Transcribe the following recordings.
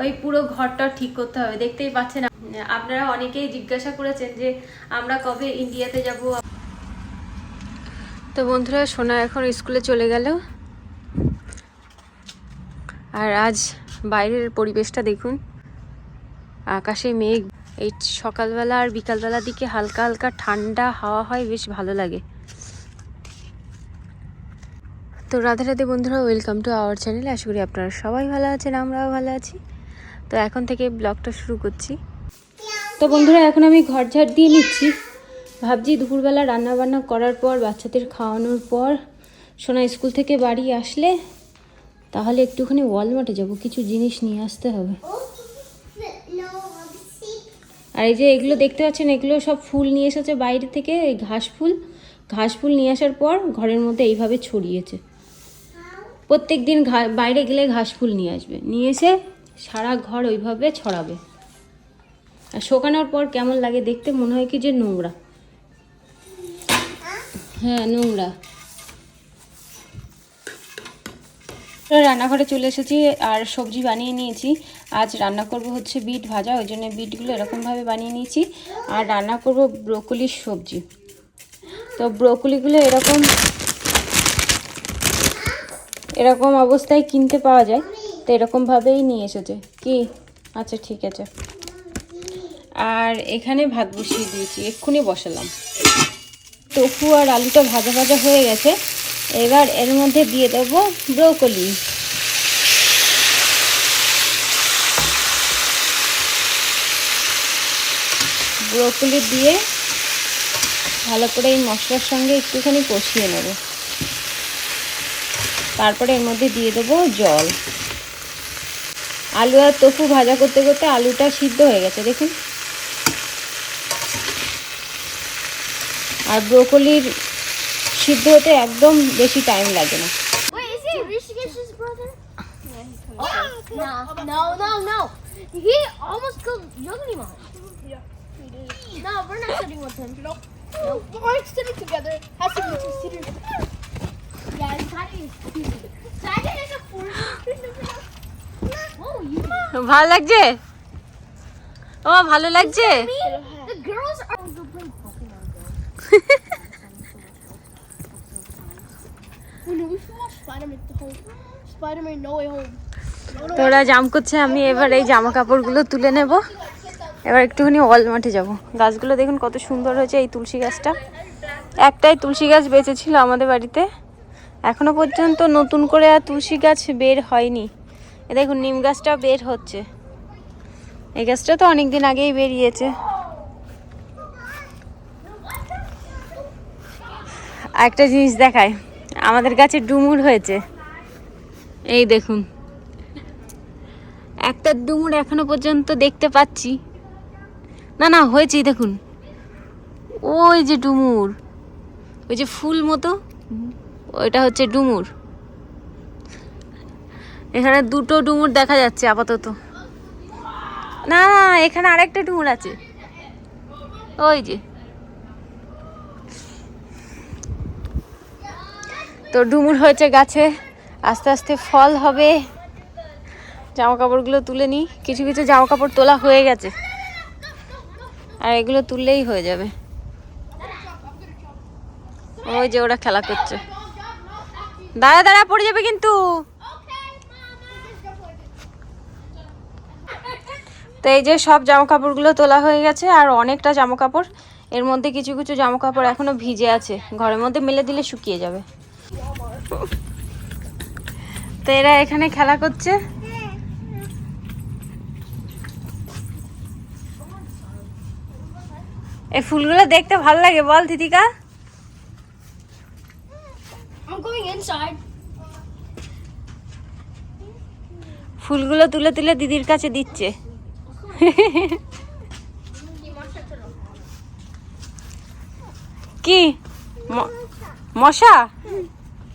ওই পুরো ঘরটা ঠিক করতে হবে। দেখতেই পাচ্ছেন, আপনারা অনেকেই জিজ্ঞাসা করেছেন যে আমরা কবে ইন্ডিয়াতে যাব। তো বন্ধুরা, সোনা এখন স্কুলে চলে গেল। আর আজ বাইরের পরিবেশটা দেখুন। আকাশে মেঘ। এই সকালবেলা আর বিকালবেলার দিকে হালকা হালকা ঠান্ডা হাওয়া হয়, বেশ ভালো লাগে। তো রাধে রাধে বন্ধুরা, ওয়েলকাম টু আওয়ার চ্যানেল। আশা করি আপনারা সবাই ভালো আছেন, আমরাও ভালো আছি। তো এখন থেকে ব্লগটা শুরু করছি। তো বন্ধুরা, এখন আমি ঘর ঝাড় দিয়ে নিচ্ছি। ভাবছি দুপুরবেলা রান্না বান্না করার পর, বাচ্চাদের খাওয়ানোর পর, সোনা স্কুল থেকে বাড়ি আসলে তাহলে একটুখানি ওয়ালমার্টে যাব। কিছু জিনিস নিয়ে আসতে হবে। আর এই যে এগুলো দেখতে পাচ্ছেন, এগুলো সব ফুল নিয়ে এসেছে বাইরে থেকে, এই ঘাস ফুল। ঘাস ফুল নিয়ে আসার পর ঘরের মধ্যে এইভাবে ছড়িয়েছে। প্রত্যেক দিন বাইরে গেলে ঘাস ফুল নিয়ে আসবে। নিয়ে এসে সারা ঘর ওইভাবে ছড়াবে। আর শোকানোর পর কেমন লাগে দেখতে, মনে হয় কি যে নোংরা। হ্যাঁ নোংরা। রান্নাঘরে চলে এসেছি আর সবজি বানিয়ে নিয়েছি। আজ রান্না করব হচ্ছে বিট ভাজা, ওই জন্য বিটগুলো এরকমভাবে বানিয়ে নিয়েছি। আর রান্না করব ব্রোকলির সবজি। তো ব্রোকলিগুলো এরকম এরকম অবস্থায় কিনতে পাওয়া যায়। তো এরকমভাবেই নিয়ে এসেছে। কি? আচ্ছা ঠিক আছে। আর এখানে ভাত বসিয়ে দিয়েছি, এক্ষুনি বসালাম। টফু আর আলুটা ভাজা ভাজা হয়ে গেছে। এবার এর মধ্যে দিয়ে দেবো ব্রোকলি। ব্রোকলি দিয়ে ভালো করে এই মশলার সঙ্গে একটুখানি কষিয়ে নেব। তারপরে এর মধ্যে দিয়ে দেবো জল। আলু আর টফু ভাজা করতে করতে আলুটা সিদ্ধ হয়ে গেছে দেখুন আর ব্রোকলির সিদ্ধ হতে একদম বেশি টাইম লাগে না? Oh, no, no, no, no. No, we're not sitting with him. Nope. Nope. We're sitting together. Has to be two seaters. ভালো লাগছে? ও, ভালো লাগছে. তোরা জাম করছে, আমি এবার এই জামা কাপড়গুলো তুলে নেব। এবার একটুখানি অল মাঠে যাব। গাছগুলো দেখুন কত সুন্দর হয়েছে এই তুলসী গাছটা। একটাই তুলসী গাছ বেঁচেছিল আমাদের বাড়িতে। এখনও পর্যন্ত নতুন করে আর তুলসী গাছ বের হয়নি। এ দেখুন, নিম গাছটা বের হচ্ছে। এই গাছটা তো অনেক দিন আগেই বেরিয়েছে। একটা জিনিস দেখায় আমাদের গাছে ডুমুর হয়েছে। এই দেখুন, একটা ডুমুর এখনও পর্যন্ত দেখতে পাচ্ছি। না না হয়েছে দেখুন। ওই যে ডুমুর, ওই যে ফুল মতো, ওইটা হচ্ছে ডুমুর। এখানে দুটো ডুমুর দেখা যাচ্ছে আপাতত। না না, এখানে আরেকটা ডুমুর আছে। ওই যে। তো ডুমুর হয়েছে গাছে, আস্তে আস্তে ফল হবে। জামা কাপড়গুলো তুলে নিই। কিছু কিছু জামা কাপড় তোলা হয়ে গেছে। আর এগুলো তুললেই হয়ে যাবে। ওই যে ওরা খেলা করছে। দাঁড়া দাঁড়া, পড়ে যাবে কিন্তু। তো এই যে সব জামা কাপড়গুলো তোলা হয়ে গেছে আর অনেকটা জামা কাপড় এর মধ্যে কিছু কিছু জামা কাপড় এখনও ভিজে আছে। ঘরের মধ্যে মেলে দিলে শুকিয়ে যাবে। তো এরা এখানে খেলা করছে। এই ফুলগুলো দেখতে ভালো লাগে বল দিদিকা। ফুলগুলো তুলে তুলে দিদির কাছে দিচ্ছে। কি? মশা?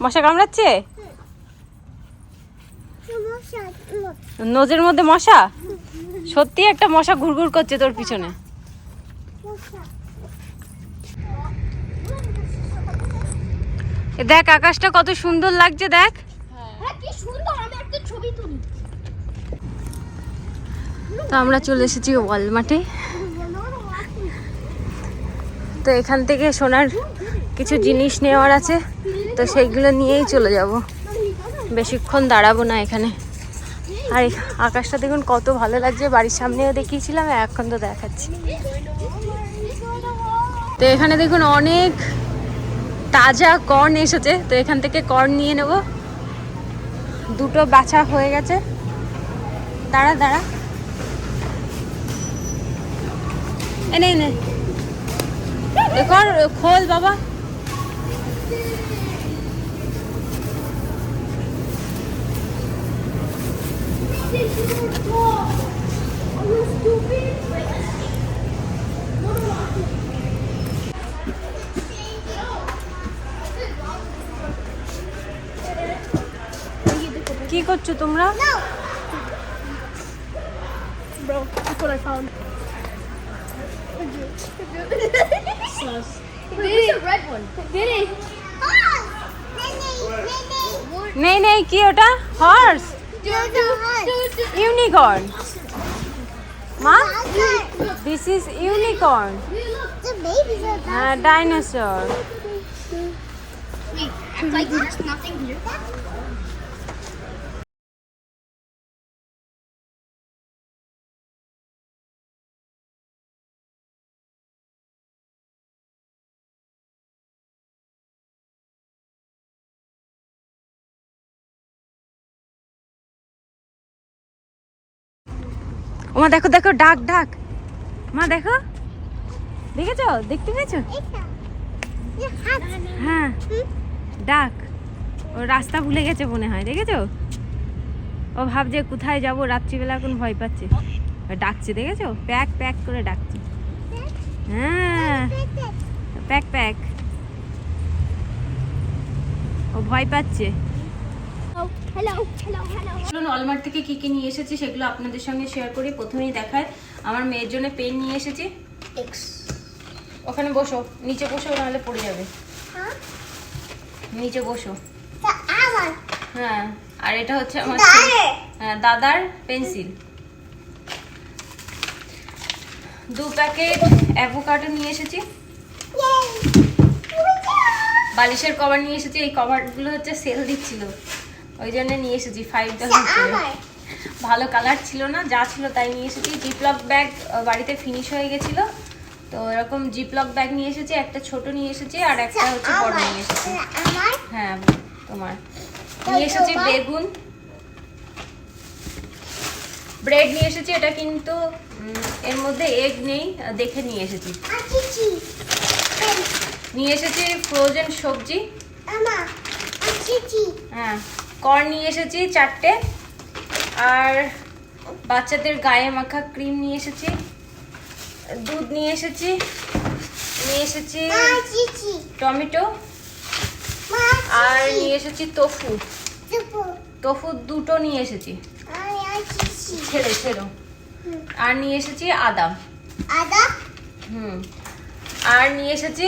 মশা কামড়াচ্ছে? নোজের মধ্যে মশা? সত্যি একটা মশা ঘুরঘুর করছে তোর পিছনে। দেখ, আকাশটা কত সুন্দর লাগছে, দেখ। হ্যাঁ কি সুন্দর, আমি একটা ছবি তুলি। তো আমরা চলে এসেছি ওয়ালমার্টে। তো এখান থেকে সোনার কিছু জিনিস নেওয়ার আছে, তো সেইগুলো নিয়েই চলে যাব। বেশিক্ষণ দাঁড়াবো না এখানে। আর আকাশটা দেখুন কত ভালো লাগছে, বাড়ির সামনেও দেখিয়েছিলাম, এখন তো দেখাচ্ছি। তো এখানে দেখুন অনেক তাজা কর্ন এসেছে, তো এখান থেকে কর্ন নিয়ে নেব। দুটো বাছা হয়ে গেছে। দাঁড়া দাঁড়া। এনে এনে এ কর খোল বাবা। কি করছ তোমরা? Look what I found. This is a red one. Did it? নেই নেই কি ওটা হর্স ইউনিকর্ন মা this is unicorn The babies are হ্যাঁ dinosaur Wait, act like there's nothing here. ওমা দেখো দেখো ডাক ডাক। মা দেখো। দেখেছ? দেখতে পেয়েছ? হ্যাঁ। ডাক। ও রাস্তা ভুলে গেছে মনে হয় দেখেছ? ও ভাবছে কোথায় যাব? রাত্রিবেলা এখন ভয় পাচ্ছে। ডাকছে দেখেছ? প্যাক প্যাক করে ডাকছে। হ্যাঁ। Pack pack. ও ভয় পাচ্ছে। চলুন অলমার্ট থেকে কি কি নিয়ে এসেছি সেগুলো আপনাদের সঙ্গে শেয়ার করি। প্রথমেই দেখায় আমার মেয়ের জন্য পেন নিয়ে এসেছি. ওখানে বসো নিচে বসো নাহলে পড়ে যাবে। নিচে বসো। হ্যাঁ আর এটা হচ্ছে আমার হ্যাঁ, দাদার পেন্সিল দু প্যাকেট অ্যাভোকাডো নিয়ে এসেছি। বালিশের কভার নিয়ে এসেছি এই কভারগুলো হচ্ছে সেল দিচ্ছিল। ওই জন্য নিয়ে এসেছি ফাইভ ডলার ভালো কালার ছিল না যা ছিল তাই নিয়ে এসেছি। জিপলক ব্যাগ বাড়িতে ফিনিশ হয়ে গেছিল। তো এরকম জিপলক ব্যাগ নিয়ে এসেছি একটা ছোট নিয়ে এসেছি আর একটা হচ্ছে বড় নিয়ে এসেছি। hour. হ্যাঁ তোমার। নিয়ে এসেছি বেগুন। ব্রেড নিয়ে এসেছি এটা কিন্তু এর মধ্যে এগ নেই দেখে নিয়ে এসেছি। নিয়ে এসেছি ফ্রোজেন সবজি। হ্যাঁ। কর্ন নিয়ে এসেছি চারটে। আর বাচ্চাদের গায়ে মাখা ক্রিম নিয়ে এসেছি দুধ নিয়ে এসেছি নিয়ে এসেছি. টমেটো আর নিয়ে এসেছি তোফু. তোফু। দুটো নিয়ে এসেছি। ছেড়ে ছেড়ো। আর নিয়ে এসেছি আদা। Ada. হুম। আর নিয়ে এসেছি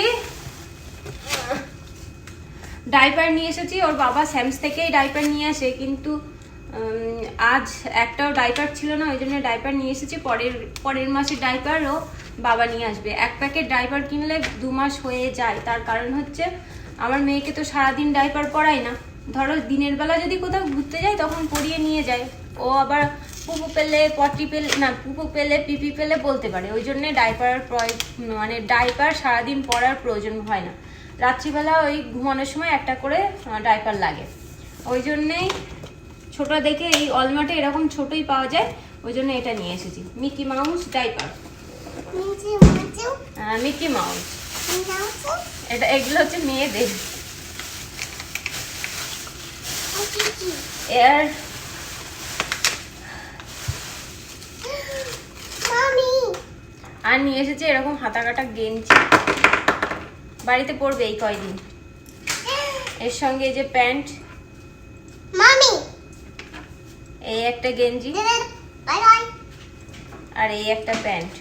ডাইপার নিয়ে এসেছি, ওর বাবা স্যামস থেকেই ডাইপার নিয়ে আসে, কিন্তু আজ একটাও ডাইপার ছিল না, ওই জন্য ডাইপার নিয়ে এসেছি, পরের পরের মাসে ডাইপারও বাবা নিয়ে আসবে। এক প্যাকেট ডাইপার কিনলে দু মাস হয়ে যায়, তার কারণ হচ্ছে আমার মেয়েকে তো সারাদিন ডাইপার পরাই না। ধরো দিনের বেলা যদি কোথাও ঘুরতে যাই তখন পরিয়ে নিয়ে যায়। ও আবার পুপু পেলে, পটি পেলে, না, পুপু পেলে, পিপি পেলে বলতে পারে। ওই জন্যে ডাইপার মানে ডাইপার সারাদিন পরার প্রয়োজন হয় না। রাত্রিবেলা ওই ঘুমানোর সময় একটা করে ডাইপার লাগে। ওই জন্যেই ছোট দেখে এই অলমার্টে এরকম ছোটই পাওয়া যায় ওই জন্য এটা নিয়ে এসেছি। Mickey Mouse diaper Mickey Mouse এটা এগুলো হচ্ছে মেয়েদের। Achichi. এর আর নিয়ে এসেছে এরকম হাতা কাটা গেঞ্জি। বাড়িতে পরবে এই কয়দিন এর সঙ্গে এই যে প্যান্ট Mommy. এই একটা গেঞ্জি. আর এই একটা প্যান্ট.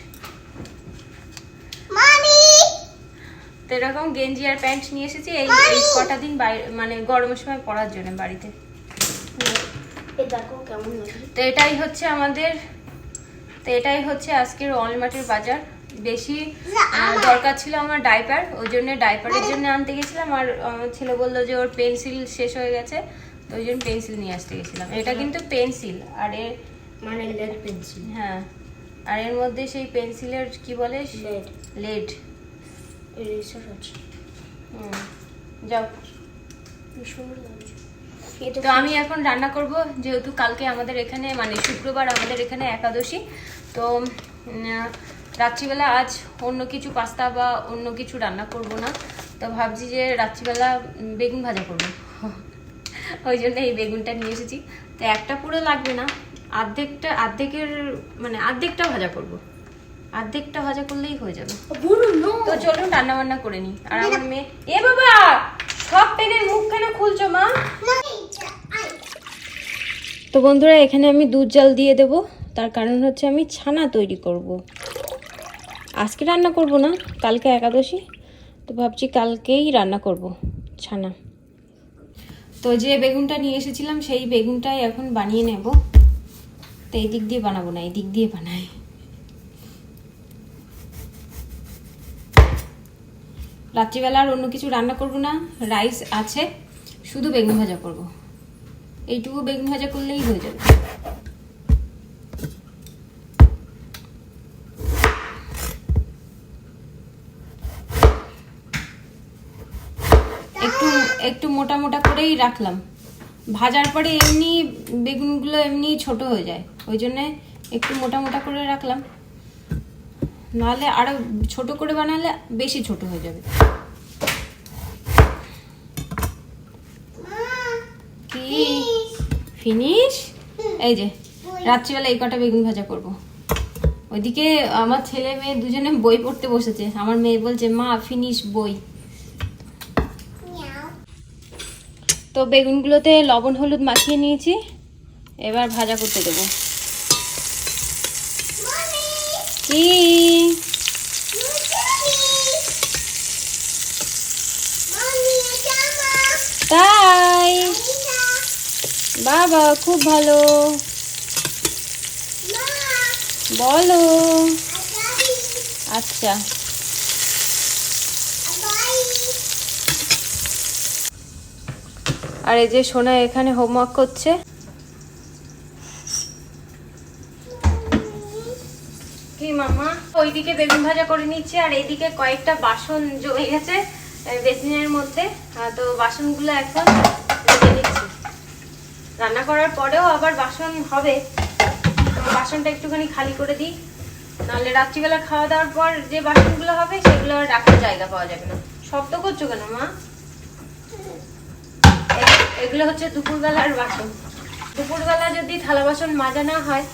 তো এরকম গেঞ্জি আর প্যান্ট নিয়ে এসেছি এই এই কটা দিন মানে গরমের সময় পরার জন্য বাড়িতে এই দেখো কেমন তো এটাই হচ্ছে আমাদের তো এটাই হচ্ছে আজকের অলমাটির বাজার বেশি দরকার ছিল আমার ডাইপার ওই জন্য ডাইপারের জন্য আনতে গেছিলাম আর ছেলে বলল যে ওর পেন্সিল শেষ হয়ে গেছে তো ওই জন্য পেন্সিল নিয়ে আসতে গেছিলাম। এটা কিন্তু পেন্সিল আর এর মানে লেড পেন্সিল হ্যাঁ আর এর মধ্যে সেই পেন্সিলের কি বলে? লেড লেড যাও। তো আমি এখন রান্না করব যেহেতু কালকে আমাদের এখানে মানে শুক্রবার আমাদের এখানে একাদশী তো রাত্রিবেলা আজ অন্য কিছু পাস্তা বা অন্য কিছু রান্না করব না তো ভাবছি যে রাত্রিবেলা বেগুন ভাজা করব। ওই জন্য এই বেগুনটা নিয়ে এসেছি। তো একটা পুরো লাগবে না অর্ধেকটা অর্ধেকের মানে অর্ধেকটা ভাজা করব। অর্ধেকটা ভাজা করলেই হয়ে যাবে। তো চলুন রান্না বান্না করে নিই। আর আমার মেয়ে এ বাবা! সব পেনের মুখ কেন খুলছো মা? তো বন্ধুরা এখানে আমি দুধ জাল দিয়ে দেব। তার কারণ হচ্ছে আমি ছানা তৈরি করব। আজকে রান্না করব না, কালকে একাদশী, তো ভাবছি কালকেই রান্না করব, ছানা। তো যে বেগুনটা নিয়ে এসেছিলাম, সেই বেগুনটাই এখন বানিয়ে নেব। তো এই দিক দিয়ে বানাবো না, এই দিক দিয়ে বানাই। রাত্রিবেলা আর অন্য কিছু রান্না করব না, রাইস আছে, শুধু বেগুন ভাজা করব। এইটুকু বেগুন ভাজা করলেই হয়ে যাবে একটু একটু মোটা মোটা করেই রাখলাম। ভাজার পরে এমনি বেগুনগুলো এমনি ছোট হয়ে যায়। ওই জন্যে একটু মোটা মোটা করে রাখলাম। নাহলে আরও ছোট করে বানালে বেশি ছোট হয়ে যাবে। কি? ফিনিশ। এই যে রাত্রিবেলা এই কটা বেগুন ভাজা করব। ওইদিকে আমার ছেলে মেয়ে দুজনে বই পড়তে বসেছে। আমার মেয়ে বলছে মা ফিনিশ বই। তো বেগুনগুলোতে লবণ, হলুদ মাখিয়ে নিয়েছি। এবার ভাজা করতে দেবো। কি? তাই? বাবা, খুব ভালো। বলো. আচ্ছা। আর এই যে সোনা এখানে হোমওয়ার্ক করছে। কি মামা? ওইদিকে বেগুন ভাজা করে নিচ্ছে, আর এইদিকে কয়েকটা বাসন জমে গেছে বেসিনের মধ্যে। তো বাসনগুলো এখন নিচ্ছি রান্না করার পরেও আবার বাসন হবে। বাসনটা একটুখানি খালি করে দিই। নাহলে রাত্রিবেলা খাওয়া দাওয়ার পর যে বাসনগুলো হবে, সেগুলো আর রাখার জায়গা পাওয়া যাবে না। শব্দ করছ কেন, মা? এগুলো হচ্ছে দুপুরবেলার বাসন। দুপুরবেলা যদি থালা বাসন মাজা না হয়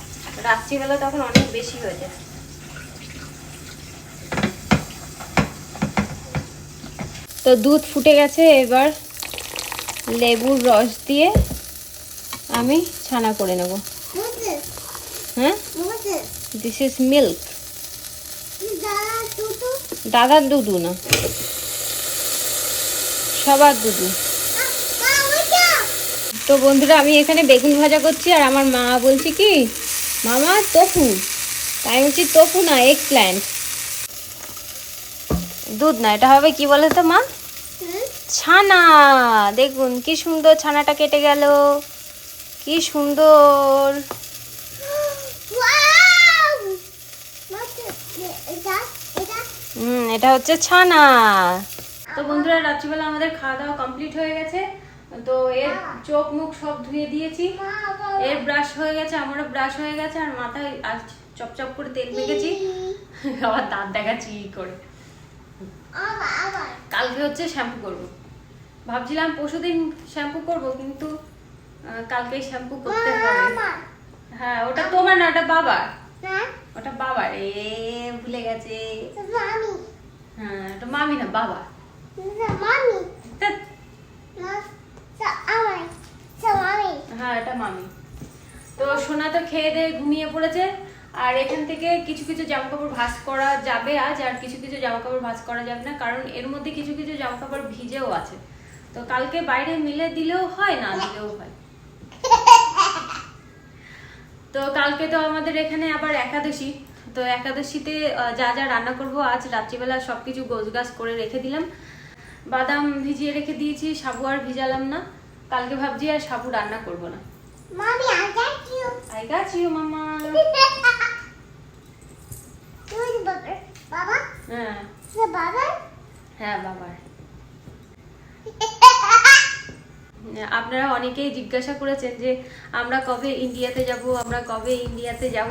রাত্রিবেলা তখন অনেক বেশি হয়ে যায়। তো দুধ ফুটে গেছে এবার লেবুর রস দিয়ে আমি ছানা করে নেব। হ্যাঁ? দিস ইজ মিল্ক দাদার দুধু? না। সবার দুধু তো বন্ধুরা আমি এখানে বেগুন ভাজা করছি আর আমার মা বলছে কি মামা তোফু তাই বলছি তোফু না এগ প্ল্যান্ট দুধ না এটা হবে কি বলে তো মা? ছানা। দেখুন কি সুন্দর ছানাটা কেটে গেল। কি সুন্দর? হুম এটা হচ্ছে ছানা। তো বন্ধুরা রাত্রিবেলা আমাদের খাওয়া দাওয়া কমপ্লিট হয়ে গেছে। তো এর চোখ মুখ সব ধুয়ে দিয়েছি। এর ব্রাশ হয়ে গেছে আমারও ব্রাশ হয়ে গেছে আর মাথায় আজ চপচপ করে তেল মেখেছি। আবার দাঁত দেখাচ্ছি ই করে। কালকে হচ্ছে শ্যাম্পু করব। ভাবছিলাম পরশুদিন শ্যাম্পু করব কিন্তু কালকেই শ্যাম্পু করতে হবে। হ্যাঁ ওটা তোমার না ওটা বাবার। না। ওটা বাবার। এ ভুলে গেছে। মামি। হ্যাঁ ওটা মামি না বাবা। মামি। হ্যাঁ করা যাবে আজ, আর কিছু কিছু জামা কাপড় করা যাবে না, কারণ এর মধ্যে কিছু কিছু জামা কাপড় ভিজেও আছে। তো কালকে বাইরে মিলে দিলেও হয়, না দিলেও হয়? তো কালকে তো আমাদের এখানে আবার একাদশী। তো একাদশীতে যা যা রান্না করব আজ, রাত্রিবেলা সব কিছু গোছগাছ করে রেখে দিলাম। বাদাম ভিজিয়ে রেখে দিয়েছি সাবু আর ভিজালাম না। কালকে ভাবছি আর সাবু রান্না করব না। Mommy, I got you. I got you mama. Burger? হ্যাঁ। Burger? হ্যাঁ বাবার। আপনারা অনেকেই জিজ্ঞাসা করেছেন যে আমরা কবে ইন্ডিয়াতে যাব আমরা কবে ইন্ডিয়াতে যাব।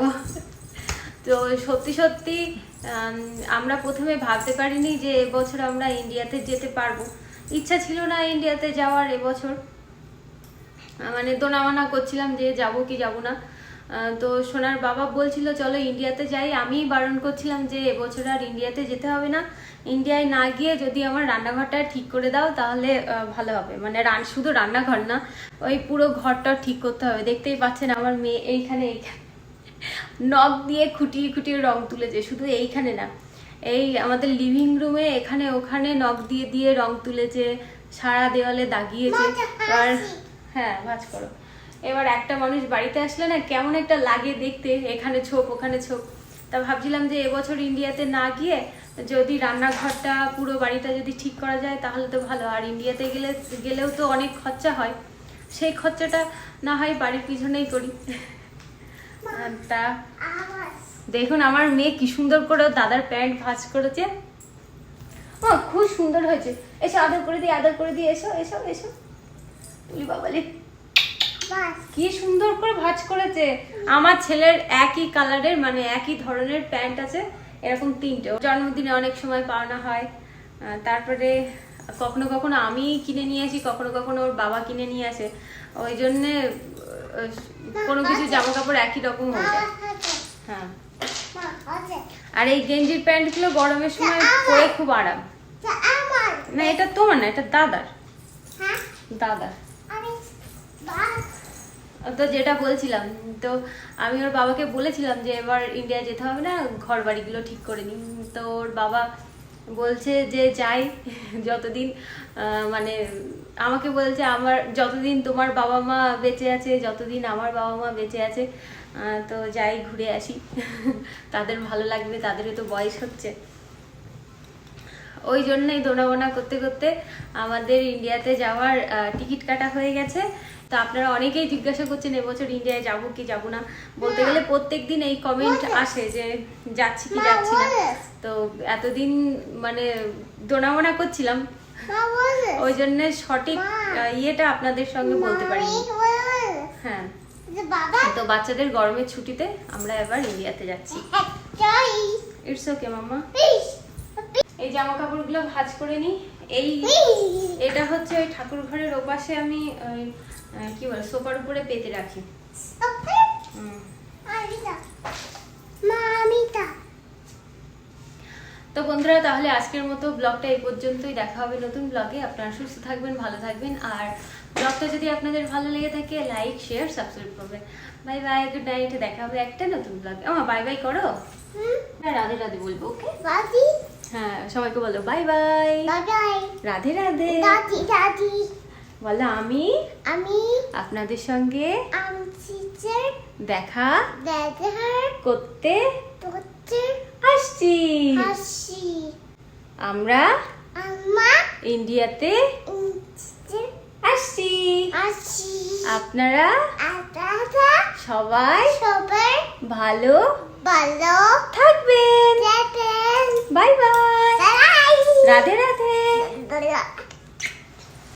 তো সত্যি সত্যি আমরা প্রথমে ভাবতে পারিনি যে এবছর আমরা ইন্ডিয়াতে যেতে পারব। ইচ্ছা ছিল না ইন্ডিয়াতে যাওয়ার এবছর। মানে দোনামানা করছিলাম যে যাব কি যাব না। তো সোনার বাবা বলছিল, চলো ইন্ডিয়াতে যাই। আমি বারণ করছিলাম যে এবছর আর ইন্ডিয়াতে যেতে হবে না। ইন্ডিয়ায় না গিয়ে যদি আমার রান্নাঘরটা ঠিক করে দাও, তাহলে ভালো হবে। মানে রান শুধু রান্নাঘর না, ওই পুরো ঘরটা ঠিক করতে হবে। দেখতেই পাচ্ছেন আমার মেয়ে এইখানে এইখানে। নখ দিয়ে খুঁটিয়ে খুঁটিয়ে রং তুলেছে শুধু এইখানে না। এই আমাদের লিভিং রুমে এখানে ওখানে নখ দিয়ে দিয়ে রং তুলেছে সারা দেওয়ালে দাগিয়েছে। আর হ্যাঁ ভাজ করো। এবার একটা মানুষ বাড়িতে আসলে না কেমন একটা লাগে দেখতে এখানে ছোপ ওখানে ছোপ। তা ভাবছিলাম যে এবছর ইন্ডিয়াতে না গিয়ে যদি রান্নাঘরটা পুরো বাড়িটা যদি ঠিক করা যায় তাহলে তো ভালো। আর ইন্ডিয়াতে গেলে গেলেও তো অনেক খরচা হয়। সেই খরচাটা না হয় বাড়ির পিছনেই করি। তা দেখুন আমার মেয়ে কি সুন্দর করে দাদার প্যান্ট ভাঁজ করেছে। ও খুব সুন্দর হয়েছে। এসো আদর করে দিই আদর করে দিই। এসো এসো এসো। তুলি বাবালি. কি সুন্দর করে ভাঁজ করেছে। আমার ছেলের একই কালারের মানে একই ধরনের প্যান্ট আছে এরকম তিনটে। জন্মদিনে অনেক সময় পাওনা হয়। তারপরে কখনো কখনো আমি কিনে নিয়ে আসি কখনো কখনো ওর বাবা কিনে নিয়ে আসে। ওই জন্যে কোনো কিছু জামা কাপড় একই রকম হয়ে যায় হ্যাঁ? আর এই গেঞ্জির প্যান্টগুলো গরমের সময় পরে খুব আরাম না, এটা তোমার না, এটা দাদার দাদার. তো যেটা বলছিলাম, তো আমি ওর বাবাকে বলেছিলাম যে এবার ইন্ডিয়া যেতে হবে না ঘর বাড়িগুলো ঠিক করে নিই তো ওর বাবা বলছে যে, যাই, যতদিন মানে আমাকে বলছে, আমার যতদিন তোমার বাবা মা বেঁচে আছে, যতদিন আমার বাবা মা বেঁচে আছে তো যাই, ঘুরে আসি। তাদের ভালো লাগবে তাদেরও তো বয়স হচ্ছে। ওই জন্যই দোনাবোনা করতে করতে আমাদের ইন্ডিয়াতে যাওয়ার টিকিট কাটা হয়ে গেছে। তো আপনারা অনেকেই জিজ্ঞাসা করছেন এবছর ইন্ডিয়ায় যাব কি যাব না? বলতে গেলে প্রত্যেকদিন এই কমেন্ট আসে যে যাচ্ছি কি যাচ্ছি না। তো এতদিন মানে দোনাবোনা করছিলাম? ওই জন্য সঠিক ইয়েটা আপনাদের সঙ্গে বলতে it? হ্যাঁ। তো বাচ্চাদের গরমের ছুটিতে আমরা এবার ইন্ডিয়াতে যাচ্ছি। It's okay mamma. এই জামা কাপড়গুলো ভাঁজ করে নিই। এই এটা হচ্ছে ওই ঠাকুর ঘরের ওপাশে আমি ওই, কি বলে সোফার উপরে পেতে রাখি. তো বন্ধুরা তাহলে আজকের মতো ব্লগটা এই পর্যন্তই। দেখা হবে নতুন ব্লগে। আপনারা সুস্থ থাকবেন ভালো থাকবেন। আর ব্লগটা যদি আপনাদের ভালো লেগে থাকে লাইক শেয়ার সাবস্ক্রাইব করবেন। বাই বাই গুড নাইট দেখা হবে একটা নতুন ব্লগে। আমা বাই বাই করো। রাধে রাধে বলব ওকে. হ্যাঁ সবাইকে বলো বাই বাই. রাধে রাধে. বলো আমি? আমি আপনাদের সঙ্গে দেখা করতে আসছি। আমরা আমা ইন্ডিয়াতে আসছি। হাসি আপনারা? আদাদা সবাই সবাই ভালো ভালো থাকবেন। Bye bye. রাধে রাধে।